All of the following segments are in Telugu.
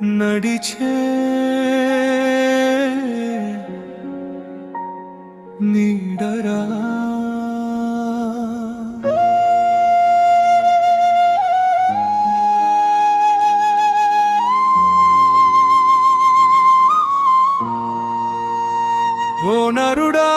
నడిచే నీడరా ఓ నరుడా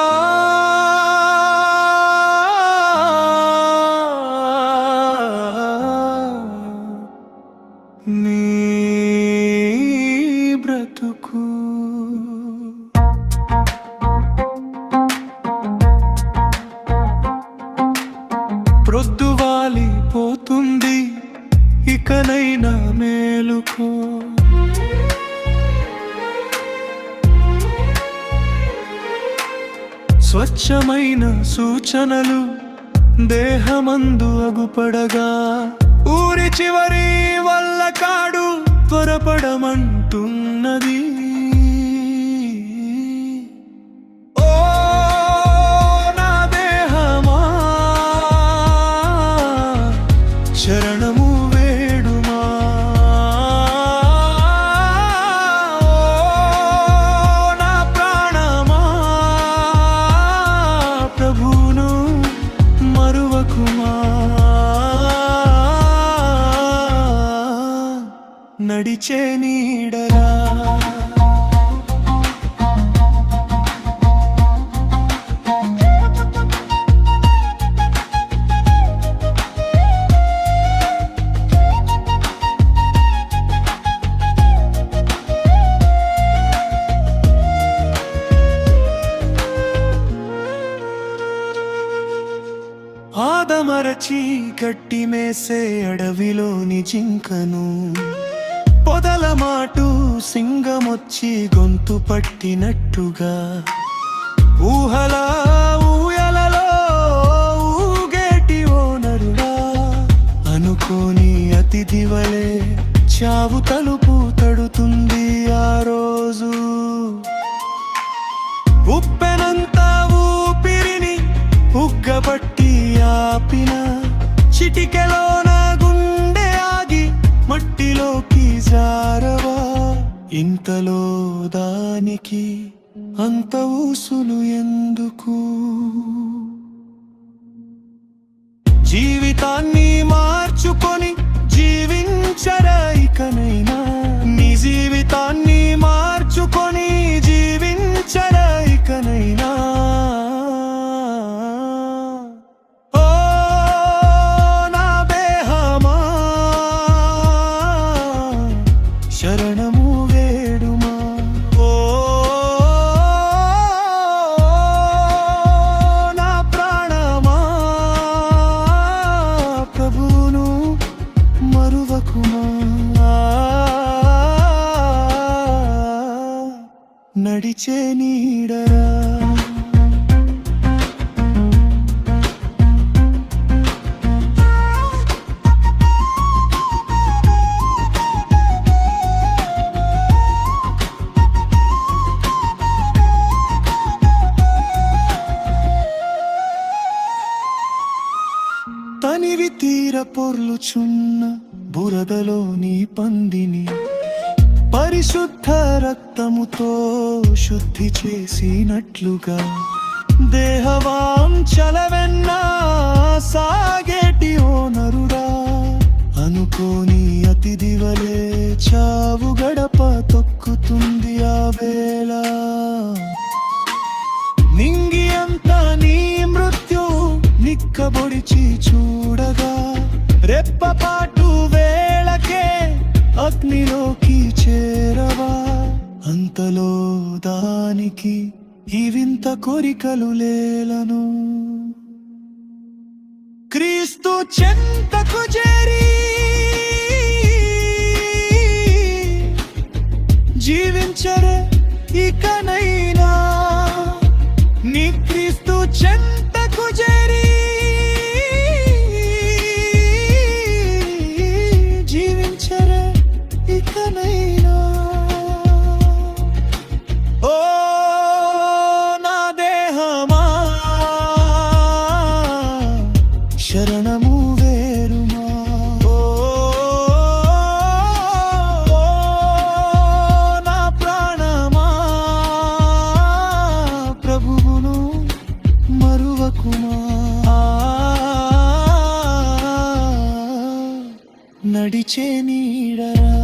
ప్రొద్దువాలి పోతుంది ఇకనైనా మేలుకో. స్వచ్ఛమైన సూచనలు దేహమందు అగుపడగా. ఊరి చివరి వల్ల కాడు త్వరపడమంటున్నది శరణము వేడుమా? నా ప్రాణమా? ప్రభును మరువకుమా? నడిచే నీడరా ఆదమరచి గట్టి మేసే అడవిలోని జింకను. పొదల మాటు సింగమొచ్చి గొంతు పట్టినట్టుగా. ఊహల ఊయలలో ఊగేటి ఓనరుడా అనుకోని అతిథివలే చావు తలుపు తడుతుంది ఆ రోజు. ఉప్పెనంతా ఊపిరిని ఉగ్గబట్టి ఆపిన నా గుండె ఆగి మట్టిలోకి జారవా. ఇంతలో దానికి అంత ఊసులు ఎందుకు? జీవితాన్ని మార్చుకొని నడిచే నీడరా తనివి తీర పొర్లుచున్న బురదలోని పందిని పరిశుద్ధ రక్తముతో శుద్ధి చేసినట్లుగా దేహవాం చలవెన్నా సాగేటి ఓ అనుకోని అతిథి వలే చావు గడప తొక్కుతుంది ఆ వేళ. నింగి అంతా నీ మృత్యు నిక్కబొడిచి చూడగా రెప్పపాటు వేళకే అగ్నిలో ఇవింత కోరికలు లేలను. క్రీస్తు చెంతకు చేరి జీవించరే ఇకనైనా. నీ క్రీస్తు చెంతకు చేరి మరువకుమా నడిచే నీడరా.